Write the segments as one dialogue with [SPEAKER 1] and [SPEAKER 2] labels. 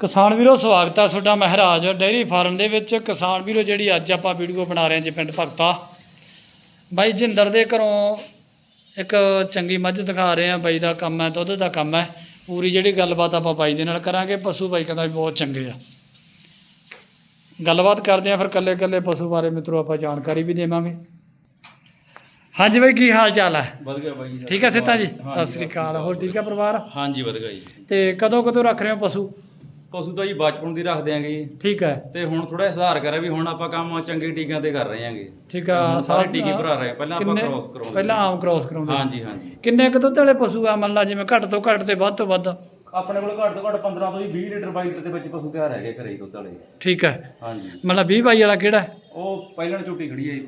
[SPEAKER 1] ਕਿਸਾਨ ਵੀਰੋ ਸਵਾਗਤ ਹੈ ਤੁਹਾਡਾ ਮਹਾਰਾਜ ਡੇਅਰੀ ਫਾਰਮ ਦੇ ਵਿੱਚ। ਕਿਸਾਨ ਵੀਰੋ ਜਿਹੜੀ ਅੱਜ ਆਪਾਂ ਵੀਡੀਓ ਬਣਾ ਰਹੇ ਹਾਂ ਜੀ ਪਿੰਡ ਭਗਤਾ। ਬਾਈ ਜਿੰਦਰ ਦੇ ਘਰੋਂ ਇੱਕ ਚੰਗੀ ਮੱਝ ਦਿਖਾ ਰਹੇ ਹਾਂ ਬਾਈ ਦਾ ਕੰਮ ਹੈ ਦੁੱਧ ਦਾ ਕੰਮ ਹੈ। ਪੂਰੀ ਜਿਹੜੀ ਗੱਲਬਾਤ ਆਪਾਂ ਬਾਈ ਦੇ ਨਾਲ ਕਰਾਂਗੇ ਪਸ਼ੂ ਬਾਈ ਕਹਿੰਦਾ ਬਹੁਤ ਚੰਗੇ ਆ। ਗੱਲਬਾਤ ਕਰਦੇ ਆ ਫਿਰ ਕੱਲੇ ਕੱਲੇ ਪਸ਼ੂ ਬਾਰੇ ਮਿੱਤਰੋ ਆਪਾਂ ਜਾਣਕਾਰੀ ਵੀ ਦੇਵਾਂਗੇ। ਹਾਂਜੀ ਬਾਈ ਕੀ ਹਾਲ ਚਾਲ ਹੈ?
[SPEAKER 2] ਵਧੀਆ ਬਾਈ ਜੀ
[SPEAKER 1] ਠੀਕ ਹੈ ਸਿੱਤਾ ਜੀ? ਸਤਿ ਸ੍ਰੀ ਅਕਾਲ ਹੋਰ ਠੀਕ ਹੈ ਪਰਿਵਾਰ?
[SPEAKER 2] ਹਾਂਜੀ ਵਧੀਆ ਜੀ।
[SPEAKER 1] ਤੇ ਕਦੋਂ ਕਦੋਂ ਰੱਖ ਰਹੇ ਹੋ ਪਸ਼ੂ?
[SPEAKER 2] ਪਸ਼ੂ ਤਾਂ ਜੀ ਬਚਪਨ ਦੀ ਰੱਖ ਦਿਆਂਗੇ ਜੀ।
[SPEAKER 1] ਠੀਕ ਹੈ।
[SPEAKER 2] ਤੇ ਹੁਣ ਥੋੜਾ ਸੁਧਾਰ ਕਰਿਆ ਵੀ ਹੁਣ ਆਪਾਂ ਕੰਮ ਚੰਗੇ ਟੀਕਿਆਂ ਤੇ ਕਰ ਰਹੇ ਹਾਂਗੇ
[SPEAKER 1] ਠੀਕ ਆ
[SPEAKER 2] ਹੁਣ ਸਾਰੇ ਟੀਕੇ ਭਰਾ ਰਹੇ ਆ। ਪਹਿਲਾਂ ਆਪਾਂ
[SPEAKER 1] ਕਿੰਨੇ-
[SPEAKER 2] cross ਕਰਾਉਂਦੇ
[SPEAKER 1] ਪਹਿਲਾਂ ਆਮ ਕ੍ਰੋਸ ਕਰਾਉਂਦੇ।
[SPEAKER 2] ਹਾਂਜੀ ਹਾਂਜੀ।
[SPEAKER 1] ਕਿੰਨੇ ਕੁ ਦੁੱਧ ਵਾਲੇ ਪਸ਼ੂ ਆ ਮੰਨ ਲਾ ਜਿਵੇਂ ਘੱਟ ਤੋਂ ਘੱਟ ਤੇ ਵੱਧ ਤੋਂ ਵੱਧ?
[SPEAKER 2] ਆਪਣੇ ਕੋਲ ਘੱਟ ਤੋਂ ਘੱਟ 15 ਤੋਂ 20 ਲੀਟਰ 22 ਲੀਟਰ ਦੇ ਵਿੱਚ ਪਸ਼ੂ ਤਿਆਰ ਹੈਗੇ ਘਰੇ ਹੀ ਦੁੱਧ ਵਾਲੇ।
[SPEAKER 1] ਠੀਕ ਹੈ।
[SPEAKER 2] ਹਾਂਜੀ।
[SPEAKER 1] ਮਤਲਬ 20 ਬਾਈ ਵਾਲਾ ਕਿਹੜਾ ਹੈ?
[SPEAKER 2] ਉਹ ਪਹਿਲਾਂ ਝੂਟੀ ਖੜੀ ਹੈ ਜੀ।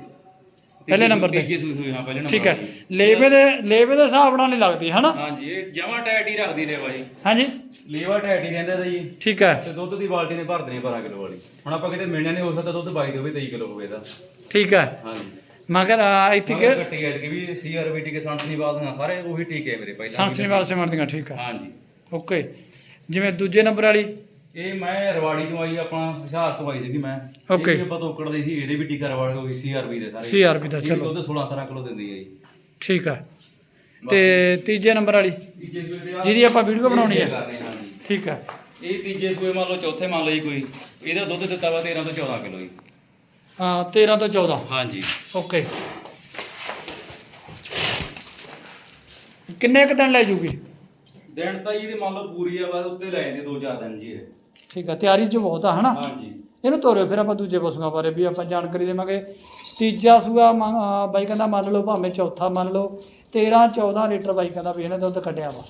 [SPEAKER 1] ਪਹਿਲੇ ਨੰਬਰ ਤੇ।
[SPEAKER 2] ਤੀਜੀ ਸੂਈ ਹੋਈ ਹਾਂ ਪਹਿਲੇ ਨੰਬਰ
[SPEAKER 1] ਠੀਕ ਹੈ। ਲੇਵੇ ਦੇ ਲੇਵੇ ਦੇ ਹਿਸਾਬ ਨਾਲ ਨਹੀਂ ਲੱਗਦੀ ਹਨਾ?
[SPEAKER 2] ਹਾਂਜੀ ਇਹ ਜਮਾ ਟੈਟ ਹੀ ਰੱਖਦੀ ਰੇਵਾ ਜੀ
[SPEAKER 1] ਹਾਂਜੀ।
[SPEAKER 2] ਲੇਵਾ ਟੈਟ ਹੀ ਰਹਿੰਦਾ ਜੀ
[SPEAKER 1] ਠੀਕ ਹੈ।
[SPEAKER 2] ਤੇ ਦੁੱਧ ਦੀ ਬਾਲਟੀ ਨੇ ਭਰ ਦੇਣੀ 12 ਕਿਲੋ ਵਾਲੀ। ਹੁਣ ਆਪਾਂ ਕਿਤੇ ਮਿਲਣਿਆ ਨਹੀਂ ਹੋ ਸਕਦਾ ਦੁੱਧ 22 ਦੇ ਵੀ 23 ਕਿਲੋ ਹੋਵੇ ਇਹਦਾ।
[SPEAKER 1] ਠੀਕ ਹੈ।
[SPEAKER 2] ਹਾਂਜੀ।
[SPEAKER 1] ਮਗਰ ਇੱਥੇ ਕਿ
[SPEAKER 2] ਕੱਟੀ ਹੈ ਕਿ ਵੀ ਸੀਆਰਬੀਟੀ ਕੇ ਸੰਸਨੀ ਬਾਲ ਦੀਆਂ ਸਾਰੇ ਉਹੀ ਟੀਕੇ ਮੇਰੇ ਪਹਿਲਾਂ
[SPEAKER 1] ਸੰਸਨੀ ਵਾਸਤੇ ਮਰਦੀਆਂ ਠੀਕ ਹੈ।
[SPEAKER 2] ਹਾਂਜੀ।
[SPEAKER 1] ਓਕੇ। ਜਿਵੇਂ ਦੂਜੇ ਨੰਬਰ ਵਾਲੀ
[SPEAKER 2] ਇਹ ਮੈਂ ਰਵਾੜੀ ਤੋਂ ਆਈ ਆਪਣਾ ਹਿਸਾਬ ਤੋਂ ਆਈ ਸੀਗੀ ਮੈਂ।
[SPEAKER 1] Okay.
[SPEAKER 2] ਇਹ ਆਪਾਂ ਤੋਕੜ ਦੀ ਸੀ ਇਹਦੇ ਵੀ ਟੀਕਾ ਰਵਾੜ ਹੋਈ ਸੀਆਰਬੀ ਦੇ ਸਾਰੇ।
[SPEAKER 1] CRB ਦਾ,
[SPEAKER 2] ਇਹ ਵੀ
[SPEAKER 1] ਚਲੋ।
[SPEAKER 2] ਦੁੱਧ 16 17 ਕਿਲੋ ਦਿੰਦੀ ਹੈ ਜੀ।
[SPEAKER 1] ਠੀਕ ਹੈ ਤੇ ਤੀਜੇ ਨੰਬਰ ਵਾਲੀ?
[SPEAKER 2] ਤੀਜੇ ਸੂਏ ਤੇ ਆਹ-
[SPEAKER 1] ਜਿਹਦੀ ਆਪਾਂ ਵੀਡੀਓ ਬਣਾਉਣੀ ਹੈ।
[SPEAKER 2] ਇਹ ਹਾਂ ਜੀ।
[SPEAKER 1] ਠੀਕ ਹੈ
[SPEAKER 2] ਇਹ ਤੀਜੇ ਸੂਏ ਮੰਨ ਲਓ ਚੌਥੇ ਮੰਨ ਲਓ ਜੀ ਕੋਈ। ਇਹਦਾ ਦੁੱਧ ਦਿੱਤਾ ਵਾ 13 ਤੋਂ 14 ਕਿਲੋ ਜੀ।
[SPEAKER 1] ਹਾਂ 13 ਤੋਂ 14
[SPEAKER 2] ਹਾਂਜੀ।
[SPEAKER 1] ਓਕੇ ਕਿੰਨੇ ਕੁ ਦਿਨ ਲੈ ਜੂਗੀ?
[SPEAKER 2] ਦਿਨ ਤਾਂ ਜੀ ਇਹਦੀ ਮੰਨ ਲਓ ਪੂਰੀ ਆ ਬਸ ਉੱਤੇ ਲੈ ਜਾਂਦੇ 2-4 ਦਿਨ ਜੀ ਇਹ।
[SPEAKER 1] ਠੀਕ ਹੈ ਤਿਆਰੀ ਚ ਬਹੁਤ ਆ ਹਨਾ?
[SPEAKER 2] ਹਾਂਜੀ।
[SPEAKER 1] ਇਹਨੂੰ ਤੋਰਿਓ ਫਿਰ ਆਪਾਂ ਦੂਜੇ ਪਸ਼ੂਆਂ ਬਾਰੇ ਵੀ ਆਪਾਂ ਜਾਣਕਾਰੀ ਦੇਵਾਂਗੇ। ਤੀਜਾ ਸੂਆ ਅਹ ਬਾਈ ਕਹਿੰਦਾ ਮੰਨ ਲਓ ਭਾਵੇਂ ਚੌਥਾ ਮੰਨ ਲਓ 13 14 ਲੀਟਰ ਬਾਈ ਕਹਿੰਦਾ ਵੀ ਇਹਨੇ ਦੁੱਧ ਕੱਢਿਆ ਵਾ।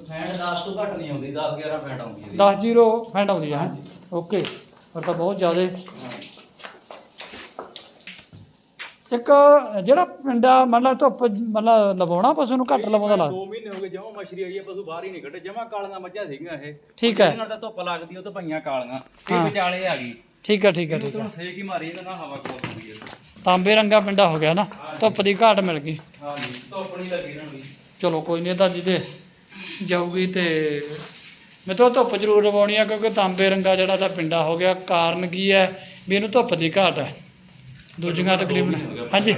[SPEAKER 2] ਫੈਂਟ 10 ਤੋਂ ਘੱਟ ਨਹੀਂ ਆਉਂਦੀ 10 11 ਫੈਂਟ ਆਉਂਦੀ ਹੈ
[SPEAKER 1] 10 ਜ਼ੀਰੋ ਫੈਂਟ ਆਉਂਦੀ ਹੈ ਓਕੇ ਪਰ ਤਾਂ ਬਹੁਤ ਜ਼ਿਆਦਾ ਇੱਕ ਜਿਹੜਾ ਪਿੰਡਾ ਮਤਲਬ ਧੁੱਪ ਮਤਲਬ ਲਵਾਉਣਾ ਪਸ਼ੂ ਨੂੰ ਘੱਟ ਲਵਾਉਂਦਾ ਲੱਗ
[SPEAKER 2] 2 ਮਹੀਨੇ ਹੋ ਗਏ ਜਮਾ ਮਛਰੀ ਆਈ ਹੈ ਪਸ਼ੂ ਬਾਹਰ ਹੀ ਨਹੀਂ ਕੱਢੇ ਜਮਾ ਕਾਲੀਆਂ ਮੱਝਾਂ ਸੀਗੀਆਂ ਇਹ।
[SPEAKER 1] ਠੀਕ ਹੈ।
[SPEAKER 2] ਇਹਨਾਂ ਦਾ ਧੁੱਪ ਲੱਗਦੀ ਉਹ ਤਾਂ ਪਈਆਂ ਕਾਲੀਆਂ
[SPEAKER 1] ਹਾਂ।
[SPEAKER 2] ਇਹ ਵਿਚਾਲੇ ਆ ਗਈ।
[SPEAKER 1] ਠੀਕ ਹੈ ਠੀਕ ਹੈ ਠੀਕ ਹੈ।
[SPEAKER 2] ਸੇਕ ਹੀ ਮਾਰੀ ਇਹਦਾ ਨਾ ਹਵਾ ਕੋਸ ਹੁੰਦੀ ਹੈ
[SPEAKER 1] ਤਾਂਬੇ ਰੰਗਾ ਪਿੰਡਾ ਹੋ ਗਿਆ ਨਾ ਧੁੱਪ ਦੀ ਘਾਟ ਮਿਲ ਗਈ।
[SPEAKER 2] ਹਾਂਜੀ ਧੁੱਪ ਨਹੀਂ ਲੱਗੀ ਨੂੰ
[SPEAKER 1] ਚਲੋ ਕੋਈ ਨਹੀਂ ਤਾਂ ਜਿਹਦੇ ਜਾਊਗੀ ਤੇ ਮੈਂ ਤਾਂ ਧੁੱਪ ਜ਼ਰੂਰ ਲਵਾਉਣੀ ਆ ਕਿਉਂਕਿ ਤਾਂਬੇ ਰੰਗਾ ਜਿਹੜਾ ਤਾਂ ਪਿੰਡਾ ਹੋ ਗਿਆ ਕਾਰਨ ਕੀ ਹੈ? ਵੀ ਇਹਨੂੰ ਧੁੱਪ ਦੀ ਘਾਟ ਹੈ। ਦੂਜੀਆਂ ਤਕਰੀਬਨ। ਹਾਂਜੀ।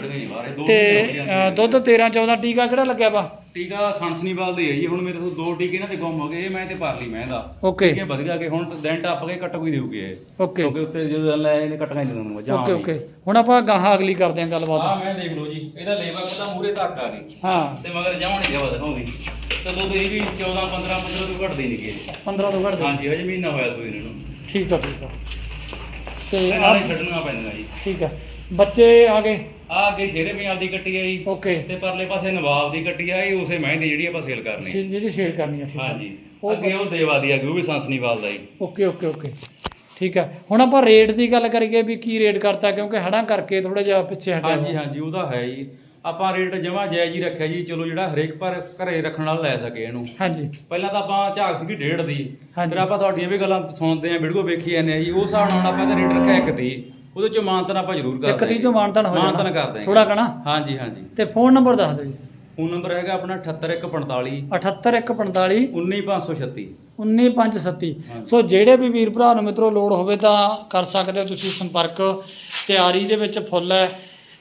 [SPEAKER 1] ਤੇ ਅ, ਦੁੱਧ 13 14 ਟੀਕਾ ਕਿਹੜਾ ਲੱਗਿਆ ਵਾ?
[SPEAKER 2] ਟੀਕਾ ਸਨਸਨੀਵਾਲ ਦੇ ਹੈ ਜੀ ਹੁਣ ਮੇਰੇ ਤੋਂ ਦੋ ਟੀਕੇ ਇਹਨਾਂ ਦੇ ਗੁੰਮ ਹੋ ਗਏ ਇਹ ਮੈਂ ਤੇ ਪਰਲੀ ਮੈਂ ਦਾ
[SPEAKER 1] ਓਕੇ।
[SPEAKER 2] ਟੀਕੇ ਵਧ ਗਿਆ ਕਿ ਹੁਣ ਦਿਨ ਟੱਪ ਕੇ ਕੱਟ ਕੋਈ ਦੇਊਗੇ ਇਹ।
[SPEAKER 1] ਓਕੇ।
[SPEAKER 2] ਕਿਉਂਕਿ ਉੱਤੇ ਜਦੋਂ ਲੈ ਇਹਨੇ ਕੱਟਣਾ ਹੀ ਦੇਣਾ ਜਾਂ
[SPEAKER 1] ਓਕੇ ਓਕੇ। ਹੁਣ ਆਪਾਂ ਗਾਹਾਂ ਅਗਲੀ ਕਰਦੇ ਹਾਂ ਗੱਲਬਾਤ।
[SPEAKER 2] ਆ ਮੈਂ ਦੇਖ ਲਓ ਜੀ ਇਹਦਾ ਲੇਵਾ ਕੱਲਾ ਮੂਰੇ ਤੱਕ ਆ ਗਈ
[SPEAKER 1] ਹਾਂ।
[SPEAKER 2] ਤੇ ਮਗਰ ਨਹੀਂ ਗਿਆ ਦਿਖਾਉਂਦੀ। ਤੇ ਦੁੱਧ ਇਹ ਵੀ 14 15 15 ਤੋਂ ਘਟਦੀ ਨਹੀਂ ਗਈ
[SPEAKER 1] 15 ਤੋਂ ਘੱਟ ਦੇ
[SPEAKER 2] ਹਾਂਜੀ ਹਜੇ ਮਹੀਨਾ ਹੋਇਆ ਸੂਈ ਇਹਨਾਂ ਨੂੰ।
[SPEAKER 1] ਠੀਕ ਆ ਠੀਕ ਆ। ਤੇ
[SPEAKER 2] ਤੇ
[SPEAKER 1] ਆ
[SPEAKER 2] ਨਾਲੇ ਛੱਡਣਾ ਪੈਂਦਾ ਜੀ।
[SPEAKER 1] ਠੀਕ ਆ। ਬੱਚੇ ਆ ਗਏ?
[SPEAKER 2] ਆ ਅੱਗੇ ਸ਼ੇਰੇ ਪੰਜਾਬ ਦੀ ਕੱਟੀ ਆ ਜੀ
[SPEAKER 1] ਓਕੇ।
[SPEAKER 2] ਤੇ ਪਰਲੇ ਪਾਸੇ ਨਵਾਬ ਦੀ ਕੱਟੀ ਆ ਇਹ ਉਸੇ ਮਹਿੰਦੀ ਜਿਹੜੀ ਆਪਾਂ ਸੇਲ ਕਰਨੀ।
[SPEAKER 1] ਸ਼ੇ- ਜਿਹੜੀ ਸ਼ੇਅਰ ਕਰਨੀ ਆ ਠੀਕ ਆ।
[SPEAKER 2] ਹਾਂਜੀ।
[SPEAKER 1] ਉਹ
[SPEAKER 2] ਅੱਗੇ ਉਹ ਦੇਵਾ ਦੀ ਆ ਗਈ ਉਹ ਵੀ ਸੰਸਨੀਵਾਲ ਦਾ ਜੀ
[SPEAKER 1] ਓਕੇ ਓਕੇ ਓਕੇ। ਠੀਕ ਹੈ ਹੁਣ ਆਪਾਂ ਰੇਟ ਦੀ ਗੱਲ ਕਰੀਏ ਵੀ ਕੀ ਰੇਟ ਕਰਤਾ ਕਿਉਂਕਿ ਹੜਾਂ ਕਰਕੇ ਥੋੜਾ ਜਿਹਾ ਪਿੱਛੇ ਹਟਿਆ
[SPEAKER 2] ਹਾਂਜੀ। ਹਾਂਜੀ ਉਹਦਾ ਹੈ ਜੀ। ਆਪਾਂ ਰੇਟ ਜਮਾ ਜਾਇਜ਼ ਹੀ ਰੱਖਿਆ ਜੀ ਚਲੋ ਜਿਹੜਾ ਹਰੇਕ ਪਰ ਘਰੇ ਰੱਖਣ ਨਾਲ ਲੈ ਸਕੇ ਇਹਨੂੰ।
[SPEAKER 1] ਹਾਂਜੀ।
[SPEAKER 2] ਪਹਿਲਾਂ ਤਾਂ ਆਪਾਂ ਝਾਕ ਸੀਗੀ ਡੇਢ ਦੀ।
[SPEAKER 1] ਹਾਂਜੀ।
[SPEAKER 2] ਫਿਰ ਆਪਾਂ ਤੁਹਾਡੀਆਂ ਵੀ ਗੱਲਾਂ ਸੁਣਦੇ ਆਂ ਵੀਡੀਓ ਵੇਖੀ ਜਾਂਦੇ ਆ ਜੀ ਉਸ ਹਿਸਾਬ ਨਾਲ ਆਪਾਂ ਇਹਦਾ ਰੇਟ ਰੱਖਿਆ ਇੱਕ ਦੀ। ਉਹਦੇ ਚੋਂ ਮਾਨਤਨ ਆਪਾਂ ਜ਼ਰੂਰ ਕਰਦੇ
[SPEAKER 1] ਇੱਕ ਤੀਹ ਚੋਂ ਮਾਨਤਾਨ ਹੋ ਜਾਣਾ।
[SPEAKER 2] ਮਾਨਤਨ ਕਰ ਦਾਂਗੇ।
[SPEAKER 1] ਥੋੜਾ ਕਣਾ
[SPEAKER 2] ਹਾਂਜੀ ਹਾਂਜੀ।
[SPEAKER 1] ਤੇ ਫੋਨ ਨੰਬਰ ਦੱਸ ਦਿਓ ਜੀ।
[SPEAKER 2] ਫੋਨ ਨੰਬਰ ਹੈਗਾ ਆਪਣਾ 78145
[SPEAKER 1] 78145
[SPEAKER 2] 19536
[SPEAKER 1] 19537
[SPEAKER 2] ਹਾਂਜੀ।
[SPEAKER 1] ਸੋ ਜਿਹੜੇ ਵੀ ਵੀਰ ਭਰਾ ਨੂੰ ਮਿੱਤਰੋ ਲੋੜ ਹੋਵੇ ਤਾਂ ਕਰ ਸਕਦੇ ਹੋ ਤੁਸੀਂ ਸੰਪਰਕ। ਤਿਆਰੀ ਦੇ ਵਿੱਚ ਫੁੱਲ ਹੈ।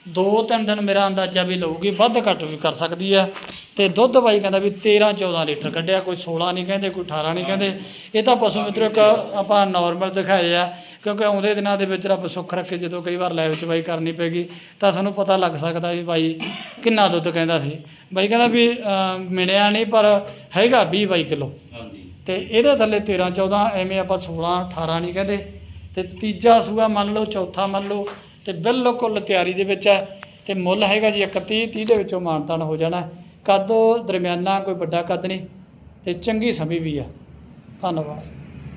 [SPEAKER 1] ਦੋ ਤਿੰਨ ਦਿਨ ਮੇਰਾ ਅੰਦਾਜ਼ਾ ਵੀ ਲਊਗੀ ਵੱਧ ਘੱਟ ਵੀ ਕਰ ਸਕਦੀ ਹੈ। ਤੇ ਦੁੱਧ ਬਾਈ ਕਹਿੰਦਾ ਵੀ 13 14 ਲੀਟਰ ਕੱਢਿਆ ਕੋਈ 16 ਨਹੀਂ ਕਹਿੰਦੇ ਕੋਈ 18 ਨਹੀਂ ਕਹਿੰਦੇ। ਇਹ ਤਾਂ ਪਸ਼ੂ ਮਿੱਤਰੋ ਇੱਕ ਆਪਾਂ ਨਾਰਮਲ ਦਿਖਾਏ ਆ ਕਿਉਂਕਿ ਆਉਂਦੇ ਦਿਨਾਂ ਦੇ ਵਿੱਚ ਰੱਬ ਸੁੱਖ ਰੱਖੇ ਜਦੋਂ ਕਈ ਵਾਰ ਲਾਈਵ ਚ ਬਾਈ ਕਰਨੀ ਪੈਗੀ ਤਾਂ ਤੁਹਾਨੂੰ ਪਤਾ ਲੱਗ ਸਕਦਾ ਵੀ ਬਾਈ ਕਿੰਨਾ ਦੁੱਧ ਕਹਿੰਦਾ ਸੀ। ਬਾਈ ਕਹਿੰਦਾ ਵੀ ਮਿਲਿਆ ਨਹੀਂ ਪਰ ਹੈਗਾ 20 22 ਕਿਲੋ ਤੇ ਇਹਦੇ ਥੱਲੇ 13 14 ਐਵੇਂ ਆਪਾਂ 16 18 ਨਹੀਂ ਕਹਿੰਦੇ। ਤੇ ਤੀਜਾ ਸੂਆ ਮੰਨ ਲਓ ਚੌਥਾ ਮੰਨ ਲਓ ਤੇ ਬਿਲਕੁਲ ਤਿਆਰੀ ਦੇ ਵਿੱਚ ਹੈ ਤੇ ਮੁੱਲ ਹੈਗਾ ਜੀ 31 30 ਦੇ ਵਿੱਚੋਂ ਮਾਨਤਾਨ ਹੋ ਜਾਣਾ ਕੱਦ ਦਰਮਿਆਨਾ ਕੋਈ ਵੱਡਾ ਕੱਦ ਨਹੀਂ ਤੇ ਚੰਗੀ ਸਮੀ ਵੀ ਆ। ਧੰਨਵਾਦ।